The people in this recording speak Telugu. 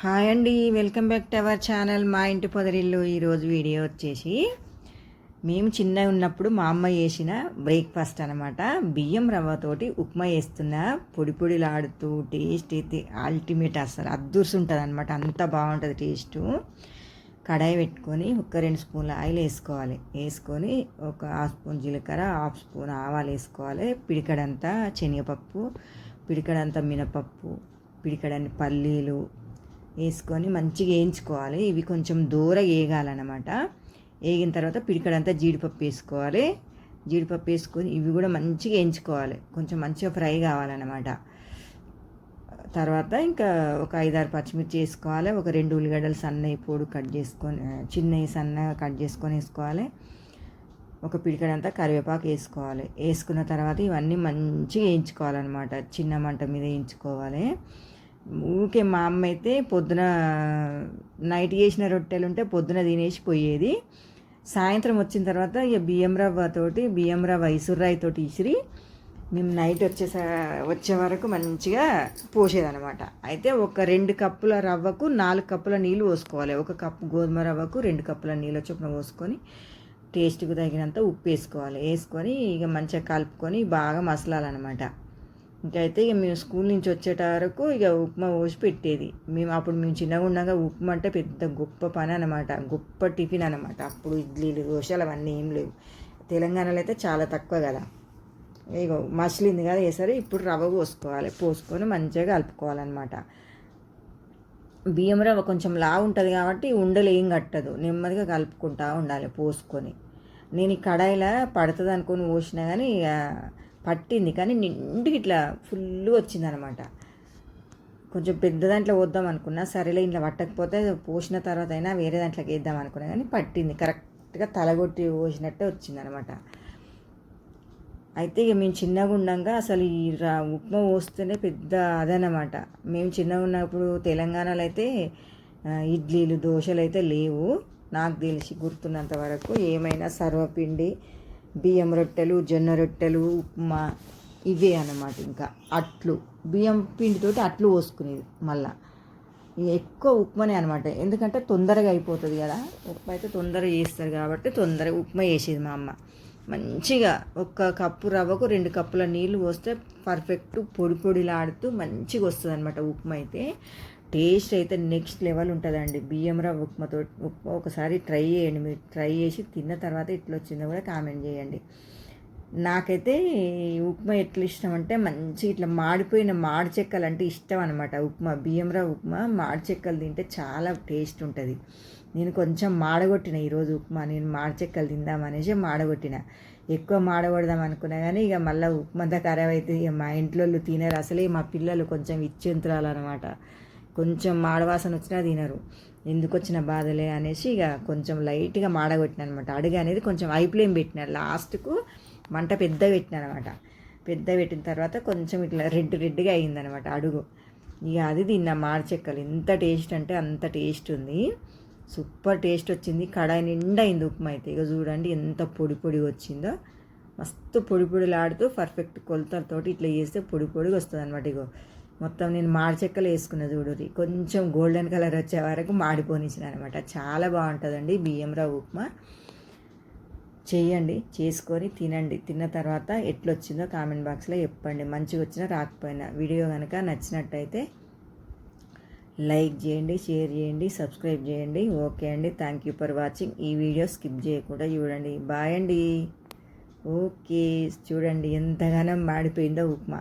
హాయ్ అండి welcome back to our channel. మా ఇంటి పొదరిల్లు ఈరోజు వీడియో వచ్చేసి మేము చిన్న ఉన్నప్పుడు మా అమ్మ చేసిన బ్రేక్ఫాస్ట్ అనమాట బియ్యం రవ్వతోటి ఉప్మా వేస్తున్న పొడి పొడిలాడుతూ టేస్ట్ అయితే అల్టిమేట్ అసలు అద్దుర్సు ఉంటుంది అనమాట అంత బాగుంటుంది టేస్ట్ కడాయి పెట్టుకొని ఒక రెండు స్పూన్ల ఆయిల్ వేసుకోవాలి. వేసుకొని ఒక హాఫ్ స్పూన్ జీలకర్ర హాఫ్ స్పూన్ ఆవాలు వేసుకోవాలి. పిడికడంతా శనగపప్పు పిడికడంతా మినపప్పు పిడికడన్ని పల్లీలు వేసుకొని మంచిగా వేయించుకోవాలి. ఇవి కొంచెం దూర వేగాలన్నమాట. వేగిన తర్వాత పిడికడంతా జీడిపప్పు వేసుకోవాలి. జీడిపప్పు వేసుకొని ఇవి కూడా మంచిగా వేయించుకోవాలి. కొంచెం మంచిగా ఫ్రై కావాలన్నమాట. తర్వాత ఇంకా ఒక ఐదారు పచ్చిమిర్చి వేసుకోవాలి. ఒక రెండు ఉల్లిగడ్డలు సన్నవి పొడు కట్ చేసుకొని చిన్నవి సన్నగా కట్ చేసుకొని వేసుకోవాలి. ఒక పిడికడంతా కరివేపాకు వేసుకోవాలి. వేసుకున్న తర్వాత ఇవన్నీ మంచిగా వేయించుకోవాలన్నమాట. చిన్న మంట మీద వేయించుకోవాలి. ఊకే మా అమ్మ అయితే పొద్దున నైట్ చేసిన రొట్టెలు ఉంటే పొద్దున తినేసి పోయేది. సాయంత్రం వచ్చిన తర్వాత ఇక బియ్యం రవ్వతోటి బియ్యం రవ్వ ఇసుర్రాయితోటి ఇసిరి మేము నైట్ వచ్చే వచ్చే వరకు మంచిగా పోసేదనమాట అయితే ఒక రెండు కప్పుల రవ్వకు నాలుగు కప్పుల నీళ్ళు పోసుకోవాలి. ఒక కప్పు గోధుమ రవ్వకు రెండు కప్పుల నీళ్ళ చొప్పున పోసుకొని టేస్ట్కి తగినంత ఉప్పు వేసుకోవాలి. వేసుకొని ఇక మంచిగా కలుపుకొని బాగా మసలాలన్నమాట. ఇంకైతే ఇక మేము స్కూల్ నుంచి వచ్చేట వరకు ఇక ఉప్మా పోసి పెట్టేది. మేము అప్పుడు మేము చిన్నగా ఉండగా ఉప్మా అంటే పెద్ద గొప్ప పని అనమాట గొప్ప టిఫిన్ అనమాట అప్పుడు ఇడ్లీలు దోశలు అవన్నీ ఏం లేవు. తెలంగాణలో అయితే చాలా తక్కువ కదా. ఇక మసిలింది కదా వేసరి ఇప్పుడు రవ్వ పోసుకోవాలి. పోసుకొని మంచిగా కలుపుకోవాలన్నమాట. బియ్యం రవ్వ కొంచెం లా ఉంటుంది కాబట్టి ఉండలు ఏం కట్టదు. నెమ్మదిగా కలుపుకుంటా ఉండాలి పోసుకొని. నేను ఈ కడాయిలో పడుతుంది అనుకొని పోసినా కానీ ఇక పట్టింది. కానీ నిండు ఇట్లా ఫుల్ వచ్చిందనమాట. కొంచెం పెద్ద దాంట్లో వద్దాం అనుకున్నా సరేలే ఇంట్లో పట్టకపోతే పోసిన తర్వాత అయినా వేరే దాంట్లోకి వేద్దాం అనుకున్నా కానీ పట్టింది. కరెక్ట్గా తలగొట్టి పోసినట్టే వచ్చిందనమాట. అయితే ఇక మేము చిన్నగా ఉండగా అసలు ఈ రా ఉప్మా పోస్తేనే పెద్ద అదనమాట. మేము చిన్నగా ఉన్నప్పుడు తెలంగాణలో అయితే ఇడ్లీలు దోశలు అయితే లేవు. నాకు తెలిసి గుర్తున్నంత వరకు ఏమైనా సర్వపిండి బియ్యం రొట్టెలు జొన్న రొట్టెలు ఉప్మా ఇవే అన్నమాట ఇంకా. అట్లు. బియ్యం పిండితోటి అట్లు పోసుకునేది మళ్ళా. ఎక్కువ ఉప్మానే అనమాట ఎందుకంటే తొందరగా అయిపోతుంది కదా. ఉప్మా అయితే తొందరగా చేస్తారు కాబట్టి తొందరగా ఉప్మా చేసేది మా అమ్మ. మంచిగా ఒక కప్పు రవ్వకు రెండు కప్పుల నీళ్ళు పోస్తే పర్ఫెక్ట్ పొడి పొడిలాడుతూ మంచిగా వస్తుంది అనమాట ఉప్మా అయితే. టేస్ట్ అయితే నెక్స్ట్ లెవెల్ ఉంటుందండి. బియ్యం రవ్వ ఉప్మాతో ఉప్మా ఒకసారి ట్రై చేయండి. మీరు ట్రై చేసి తిన్న తర్వాత ఎట్లా వచ్చిందో కూడా కామెంట్ చేయండి. నాకైతే ఉప్మా ఎట్లా ఇష్టం అంటే మంచి ఇట్లా మాడిపోయిన మాడి చెక్కలు అంటే ఇష్టం అనమాట ఉప్మా బియ్యం రవ్వ ఉప్మా మాడి చెక్కలు తింటే చాలా టేస్ట్ ఉంటుంది. నేను కొంచెం మాడగొట్టిన ఈరోజు ఉప్మా. నేను మాడి చెక్కలు తిందామనేసి మాడగొట్టిన. ఎక్కువ మాడగొడదాం అనుకున్నా కానీ ఇక మళ్ళీ ఉప్మా అంతా ఖరాబ్ అయితే ఇక మా ఇంట్లో తినరు. అసలే మా పిల్లలు కొంచెం ఇచ్చేంతరాలు అనమాట కొంచెం మాడవాసన వచ్చినా తినరు. ఎందుకు వచ్చిన బాధలే అనేసి ఇక కొంచెం లైట్గా మాడగొట్టిన అనమాట అడుగు అనేది కొంచెం ఐప్లేం పెట్టిన లాస్ట్కు మంట పెద్ద పెట్టిన అనమాట పెద్ద పెట్టిన తర్వాత కొంచెం ఇట్లా రెడ్ రెడ్గా అయిందనమాట అడుగు. ఇక అది తిన్నా మాడచెక్కలు ఎంత టేస్ట్ అంటే అంత టేస్ట్ ఉంది. సూపర్ టేస్ట్ వచ్చింది. కడాయి నిండా అయింది ఉప్మా అయితే. ఇక చూడండి ఎంత పొడి పొడి వచ్చిందో. మస్తు పొడి పొడిలాడుతూ పర్ఫెక్ట్ కొలతలతోటి ఇట్లా చేస్తే పొడి పొడిగా వస్తుంది అనమాట ఇగో. మొత్తం నేను మాడి చెక్కలు వేసుకున్న చూడురి కొంచెం గోల్డెన్ కలర్ వచ్చే వరకు మాడిపోనిచ్చిన అనమాట చాలా బాగుంటుందండి బియ్యం రవ్వ ఉప్మా. చేయండి చేసుకొని తినండి. తిన్న తర్వాత ఎట్లొచ్చిందో కామెంట్ బాక్స్లో చెప్పండి. మంచిగా వచ్చినా రాకపోయినా. వీడియో కనుక నచ్చినట్టయితే లైక్ చేయండి షేర్ చేయండి సబ్స్క్రైబ్ చేయండి. ఓకే అండి. థ్యాంక్ యూ ఫర్ వాచింగ్ ఈ వీడియో స్కిప్ చేయకుండా చూడండి. బాయ్ అండి. ఓకే. చూడండి ఎంతగానో మాడిపోయిందో ఉప్మా.